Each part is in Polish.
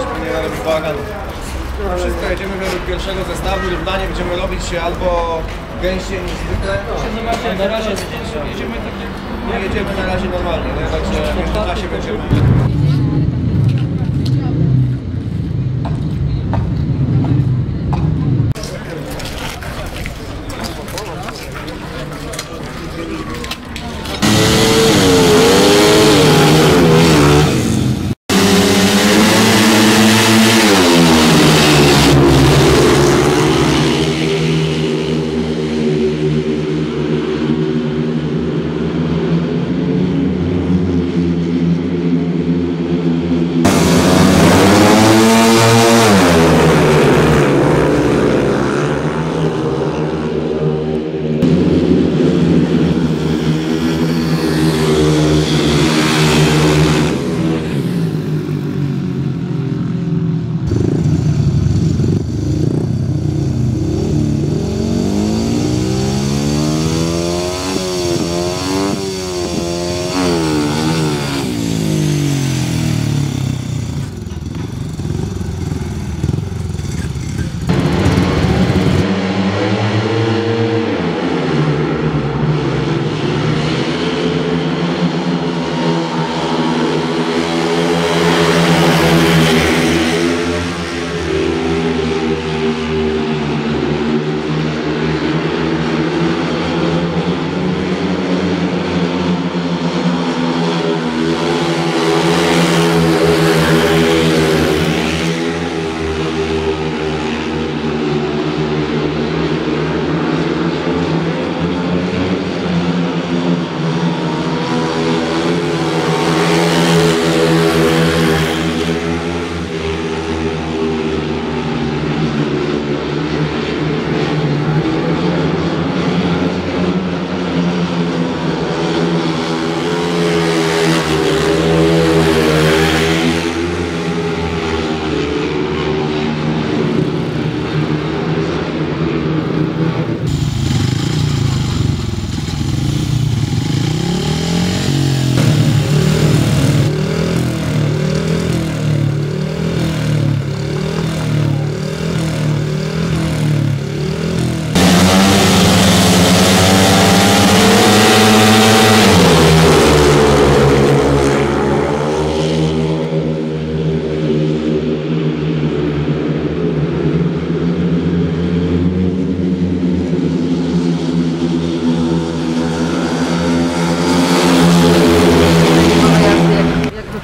żeby nie robić bałaganu. Wszystko jedziemy według pierwszego zestawu, równanie będziemy robić albo gęściej niż zwykle. Na razie jedziemy tak jak... No, jedziemy na razie normalnie, nie? Także w międzyczasie będziemy...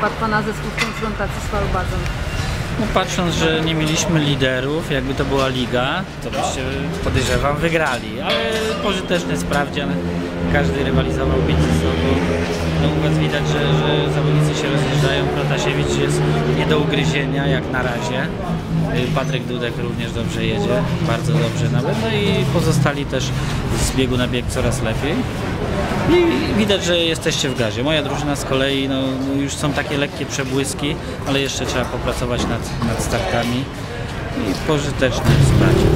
Wypadł Pana zespół w konfrontacji z Falbazem? No patrząc, że nie mieliśmy liderów, jakby to była liga, to byście podejrzewam wygrali, ale pożyteczny sprawdzian, każdy rywalizował między sobą. No u Was widać, że, że zawodnicy się rozjeżdżają, Protasiewicz jest nie do ugryzienia jak na razie. Y, Patryk Dudek również dobrze jedzie, bardzo dobrze nawet, no i pozostali też z biegu na bieg coraz lepiej. I widać, że jesteście w gazie. Moja drużyna z kolei, no, no już są takie lekkie przebłyski, ale jeszcze trzeba popracować nad, nad startami i pożyteczny sprawdzian.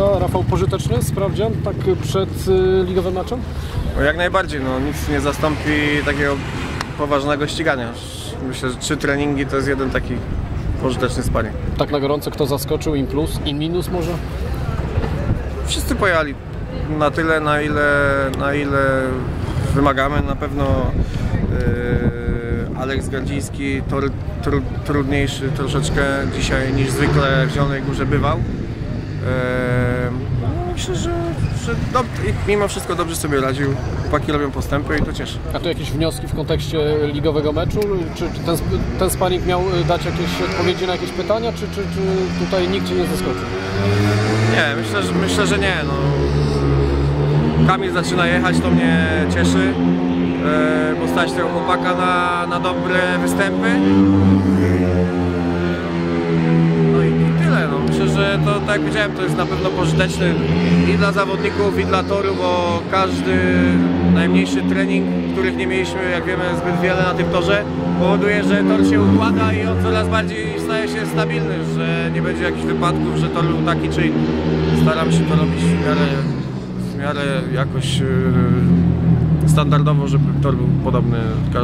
Rafał, pożyteczny sprawdzian, tak przed y, ligowym meczem? No jak najbardziej, no nic nie zastąpi takiego poważnego ścigania. Myślę, że trzy treningi to jest jeden taki pożyteczny sparring. Tak na gorąco, kto zaskoczył, in plus, in minus może? Wszyscy pojechali na tyle, na ile, na ile wymagamy. Na pewno yy, Aleks Gardziński tor, tru, trudniejszy troszeczkę dzisiaj niż zwykle w Zielonej Górze bywał. Yy, myślę, że, że i mimo wszystko dobrze sobie radził. Chłopaki robią postępy i to cieszy. A tu jakieś wnioski w kontekście ligowego meczu? Czy, czy ten, ten sparring miał y, dać jakieś odpowiedzi na jakieś pytania, czy, czy, czy tutaj nikt Cię nie zaskoczył? Nie, myślę, że, myślę, że nie. No. Kamil zaczyna jechać, to mnie cieszy. E, bo stać tego chłopaka na, na dobre występy. Tyle. No. Myślę, że to tak jak powiedziałem, to jest na pewno pożyteczne i dla zawodników, i dla toru, bo każdy najmniejszy trening, których nie mieliśmy, jak wiemy, zbyt wiele na tym torze, powoduje, że tor się układa i on coraz bardziej staje się stabilny, że nie będzie jakichś wypadków, że tor był taki czy inny. Staramy się to robić w miarę, w miarę jakoś yy, standardowo, żeby tor był podobny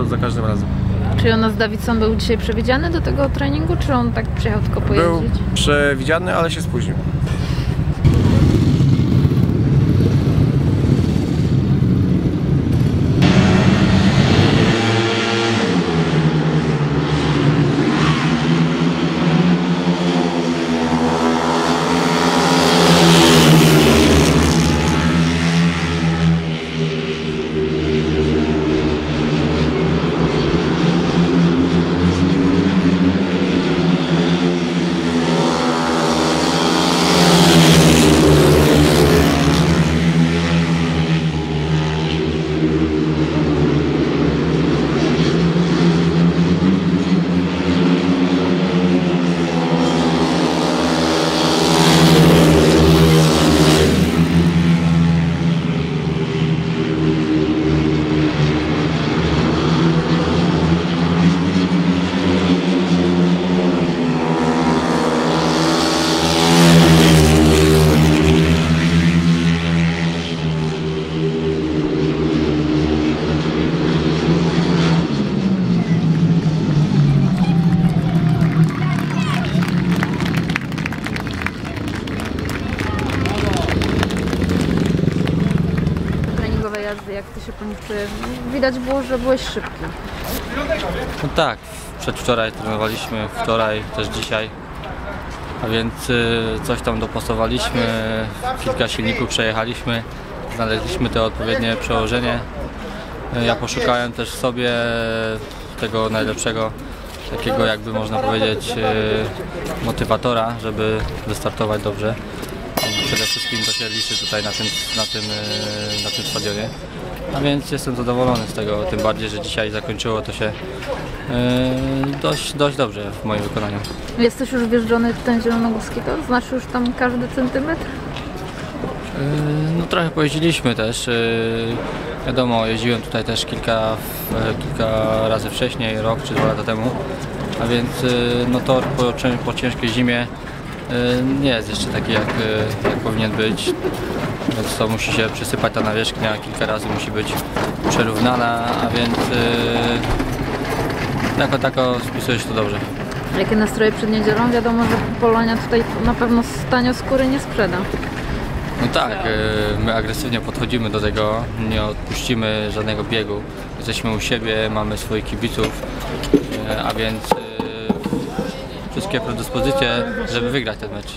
za każdym razem. Czy Jonas Davidson był dzisiaj przewidziany do tego treningu, czy on tak przyjechał tylko Był pojeździć? przewidziany, ale się spóźnił. Widać było, że byłeś szybki. No tak, przedwczoraj trenowaliśmy, wczoraj, też dzisiaj. A więc y, coś tam dopasowaliśmy, kilka silników przejechaliśmy, znaleźliśmy to odpowiednie przełożenie. Y, Ja poszukałem też sobie tego najlepszego, takiego jakby można powiedzieć y, motywatora, żeby wystartować dobrze. Przede wszystkim to się liczy tutaj na tym, na tym, y, na tym stadionie. A więc jestem zadowolony z tego, tym bardziej, że dzisiaj zakończyło to się y, dość, dość dobrze w moim wykonaniu. Jesteś już wjeżdżony w ten zielonogórski tor? Znasz już tam każdy centymetr? Yy, No trochę pojeździliśmy też. Wiadomo, jeździłem tutaj też kilka, kilka razy wcześniej, rok czy dwa lata temu. A więc no tor po, po ciężkiej zimie nie jest jeszcze taki jak, yy, jak powinien być. Więc to musi się przysypać ta nawierzchnia, kilka razy musi być przerównana, a więc yy, jako tako spisuje się to dobrze. Jakie nastroje przed niedzielą? Wiadomo, że Polonia tutaj na pewno tanio skóry nie sprzeda. No tak, my agresywnie podchodzimy do tego, nie odpuścimy żadnego biegu. Jesteśmy u siebie, mamy swoich kibiców, a więc wszystkie predyspozycje, żeby wygrać ten mecz.